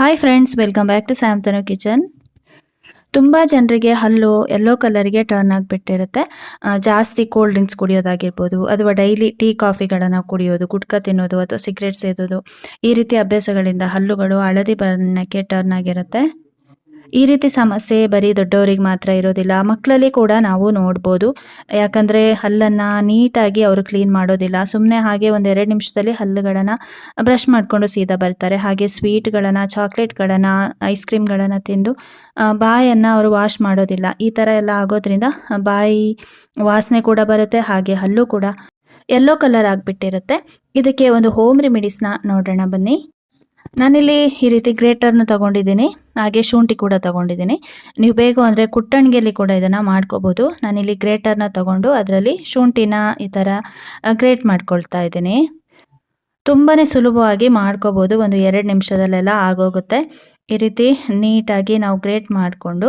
Hi friends welcome back to ಸ್ಯಾಮ್ತನು kitchen ತುಂಬ ಜನರಿಗೆ ಹಲ್ಲು ಎಲ್ಲೋ ಕಲರ್ಗೆ ಟರ್ನ್ ಆಗಿಬಿಟ್ಟಿರುತ್ತೆ. ಜಾಸ್ತಿ ಕೋಲ್ಡ್ ಡ್ರಿಂಕ್ಸ್ ಕುಡಿಯೋದಾಗಿರ್ಬೋದು, ಅಥವಾ ಡೈಲಿ ಟೀ ಕಾಫಿಗಳನ್ನು ಕುಡಿಯೋದು, ಗುಟ್ಕ ತಿನ್ನೋದು, ಅಥವಾ ಸಿಗರೇಟ್ ಸೇದೋದು, ಈ ರೀತಿ ಅಭ್ಯಾಸಗಳಿಂದ ಹಲ್ಲುಗಳು ಹಳದಿ ಬಣ್ಣಕ್ಕೆ ಟರ್ನ್ ಆಗಿರುತ್ತೆ. ಈ ರೀತಿ ಸಮಸ್ಯೆ ಬರೀ ದೊಡ್ಡವರಿಗೆ ಮಾತ್ರ ಇರೋದಿಲ್ಲ, ಮಕ್ಕಳಲ್ಲಿ ಕೂಡ ನಾವು ನೋಡ್ಬೋದು. ಯಾಕಂದರೆ ಹಲ್ಲನ್ನು ನೀಟಾಗಿ ಅವರು ಕ್ಲೀನ್ ಮಾಡೋದಿಲ್ಲ. ಸುಮ್ಮನೆ ಹಾಗೆ ಒಂದು ಎರಡು ನಿಮಿಷದಲ್ಲಿ ಹಲ್ಲುಗಳನ್ನು ಬ್ರಷ್ ಮಾಡಿಕೊಂಡು ಸೀದಾ ಬರ್ತಾರೆ. ಹಾಗೆ ಸ್ವೀಟ್ಗಳನ್ನು ಚಾಕ್ಲೇಟ್ಗಳನ್ನು ಐಸ್ ಕ್ರೀಮ್ಗಳನ್ನು ತಿಂದು ಬಾಯನ್ನು ಅವರು ವಾಶ್ ಮಾಡೋದಿಲ್ಲ. ಈ ಥರ ಎಲ್ಲ ಆಗೋದ್ರಿಂದ ಬಾಯಿ ವಾಸನೆ ಕೂಡ ಬರುತ್ತೆ, ಹಾಗೆ ಹಲ್ಲು ಕೂಡ ಎಲ್ಲೋ ಕಲರ್ ಆಗಿಬಿಟ್ಟಿರುತ್ತೆ. ಇದಕ್ಕೆ ಒಂದು ಹೋಮ್ ರೆಮಿಡೀಸ್ನ ನೋಡೋಣ ಬನ್ನಿ. ನಾನಿಲ್ಲಿ ಈ ರೀತಿ ಗ್ರೇಟರ್ನ ತಗೊಂಡಿದ್ದೀನಿ, ಹಾಗೆ ಶುಂಠಿ ಕೂಡ ತಗೊಂಡಿದ್ದೀನಿ. ನೀವು ಬೇಗ ಅಂದರೆ ಕುಟ್ಟಣಿಗೆಯಲ್ಲಿ ಕೂಡ ಇದನ್ನು ಮಾಡ್ಕೋಬೋದು. ನಾನಿಲ್ಲಿ ಗ್ರೇಟರ್ನ ತಗೊಂಡು ಅದರಲ್ಲಿ ಶುಂಠಿನ ಈ ಥರ ಗ್ರೇಟ್ ಮಾಡ್ಕೊಳ್ತಾ ಇದ್ದೀನಿ. ತುಂಬಾ ಸುಲಭವಾಗಿ ಮಾಡ್ಕೋಬೋದು, ಒಂದು ಎರಡು ನಿಮಿಷದಲ್ಲೆಲ್ಲ ಆಗೋಗುತ್ತೆ. ಈ ರೀತಿ ನೀಟಾಗಿ ನಾವು ಗ್ರೇಟ್ ಮಾಡಿಕೊಂಡು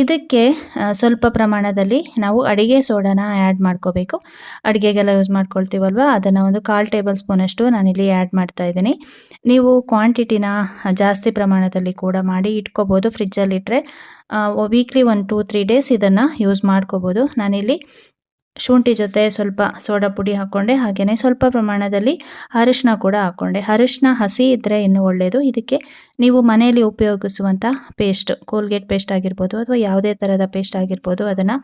ಇದಕ್ಕೆ ಸ್ವಲ್ಪ ಪ್ರಮಾಣದಲ್ಲಿ ನಾವು ಅಡುಗೆ ಸೋಡಾನ ಆ್ಯಡ್ ಮಾಡ್ಕೋಬೇಕು. ಅಡುಗೆಗೆಲ್ಲ ಯೂಸ್ ಮಾಡ್ಕೊಳ್ತೀವಲ್ವ? ಅದನ್ನು ಒಂದು ಕಾಲು ಟೇಬಲ್ ಸ್ಪೂನಷ್ಟು ನಾನಿಲ್ಲಿ ಆ್ಯಡ್ ಮಾಡ್ತಾ ಇದ್ದೀನಿ. ನೀವು ಕ್ವಾಂಟಿಟಿನ ಜಾಸ್ತಿ ಪ್ರಮಾಣದಲ್ಲಿ ಕೂಡ ಮಾಡಿ ಇಟ್ಕೋಬೋದು ಫ್ರಿಜ್ಜಲ್ಲಿಟ್ಟರೆ weekly one two three days ಇದನ್ನು ಯೂಸ್ ಮಾಡ್ಕೋಬೋದು. ನಾನಿಲ್ಲಿ ಶುಂಠಿ ಜೊತೆ ಸ್ವಲ್ಪ ಸೋಡಾ ಪುಡಿ ಹಾಕ್ಕೊಂಡೆ ಹಾಗೆಯೇ ಸ್ವಲ್ಪ ಪ್ರಮಾಣದಲ್ಲಿ ಅರಿಶಿನ ಕೂಡ ಹಾಕ್ಕೊಂಡೆ ಅರಿಶಿನ ಹಸಿ ಇದ್ದರೆ ಇನ್ನೂ ಒಳ್ಳೆಯದು ಇದಕ್ಕೆ ನೀವು ಮನೆಯಲ್ಲಿ ಉಪಯೋಗಿಸುವಂಥ ಪೇಸ್ಟ್, ಕೋಲ್ಗೇಟ್ ಪೇಸ್ಟ್ ಆಗಿರ್ಬೋದು ಅಥವಾ ಯಾವುದೇ ಥರದ ಪೇಸ್ಟ್ ಆಗಿರ್ಬೋದು, ಅದನ್ನು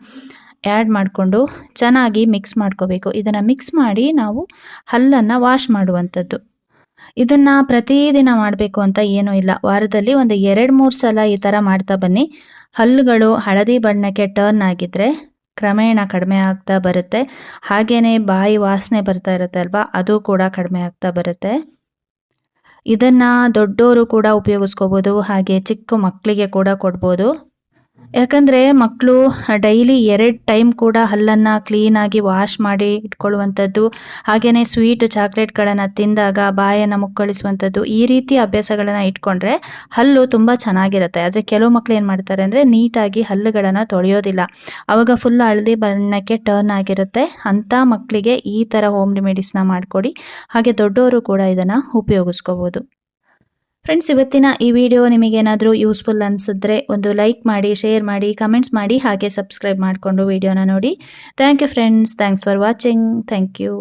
ಆ್ಯಡ್ ಮಾಡಿಕೊಂಡು ಚೆನ್ನಾಗಿ ಮಿಕ್ಸ್ ಮಾಡ್ಕೋಬೇಕು. ಇದನ್ನು ಮಿಕ್ಸ್ ಮಾಡಿ ನಾವು ಹಲ್ಲನ್ನು ವಾಶ್ ಮಾಡುವಂಥದ್ದು. ಇದನ್ನು ಪ್ರತಿದಿನ ಮಾಡಬೇಕು ಅಂತ ಏನೂ ಇಲ್ಲ. ವಾರದಲ್ಲಿ ಒಂದು ಎರಡು ಮೂರು ಸಲ ಈ ಥರ ಮಾಡ್ತಾ ಬನ್ನಿ. ಹಲ್ಲುಗಳು ಹಳದಿ ಬಣ್ಣಕ್ಕೆ ಟರ್ನ್ ಆಗಿದ್ದರೆ ಕ್ರಮೇಣ ಕಡಿಮೆ ಆಗ್ತಾ ಬರುತ್ತೆ. ಹಾಗೆಯೇ ಬಾಯಿ ವಾಸನೆ ಬರ್ತಾ ಇರುತ್ತೆ ಅಲ್ವಾ? ಅದು ಕೂಡ ಕಡಿಮೆ ಆಗ್ತಾ ಬರುತ್ತೆ. ಇದನ್ನು ದೊಡ್ಡವರು ಕೂಡ ಉಪಯೋಗಿಸ್ಕೋಬೋದು, ಹಾಗೆ ಚಿಕ್ಕ ಮಕ್ಕಳಿಗೆ ಕೂಡ ಕೊಡ್ಬೋದು. ಯಾಕಂದರೆ ಮಕ್ಕಳು ಡೈಲಿ ಎರಡು ಟೈಮ್ ಕೂಡ ಹಲ್ಲನ್ನು ಕ್ಲೀನಾಗಿ ವಾಶ್ ಮಾಡಿ ಇಟ್ಕೊಳ್ಳುವಂಥದ್ದು ಹಾಗೆಯೇ ಸ್ವೀಟ್ ಚಾಕ್ಲೇಟ್ಗಳನ್ನು ತಿಂದಾಗ ಬಾಯನ್ನು ಮುಕ್ಕಳಿಸುವಂಥದ್ದು, ಈ ರೀತಿ ಅಭ್ಯಾಸಗಳನ್ನು ಇಟ್ಕೊಂಡ್ರೆ ಹಲ್ಲು ತುಂಬ ಚೆನ್ನಾಗಿರುತ್ತೆ. ಆದರೆ ಕೆಲವು ಮಕ್ಕಳು ಏನು ಮಾಡ್ತಾರೆ ಅಂದರೆ ನೀಟಾಗಿ ಹಲ್ಲುಗಳನ್ನು ತೊಳೆಯೋದಿಲ್ಲ. ಆವಾಗ ಫುಲ್ ಹಳದಿ ಬಣ್ಣಕ್ಕೆ ಟರ್ನ್ ಆಗಿರುತ್ತೆ. ಅಂಥ ಮಕ್ಕಳಿಗೆ ಈ ಥರ ಹೋಮ್ ರೆಮಿಡೀಸ್ನ ಮಾಡಿಕೊಡಿ. ಹಾಗೆ ದೊಡ್ಡವರು ಕೂಡ ಇದನ್ನು ಉಪಯೋಗಿಸ್ಕೋಬೋದು. ಫ್ರೆಂಡ್ಸ್ ಇವತ್ತಿನ ಈ ವಿಡಿಯೋ ನಿಮಗೇನಾದರೂ ಯೂಸ್ಫುಲ್ ಅನಿಸಿದ್ರೆ ಒಂದು ಲೈಕ್ ಮಾಡಿ ಶೇರ್ ಮಾಡಿ ಕಮೆಂಟ್ಸ್ ಮಾಡಿ ಹಾಗೆ ಸಬ್ಸ್ಕ್ರೈಬ್ ಮಾಡಿಕೊಂಡು ವಿಡಿಯೋನ ನೋಡಿ. Thank you friends thanks for watching thank you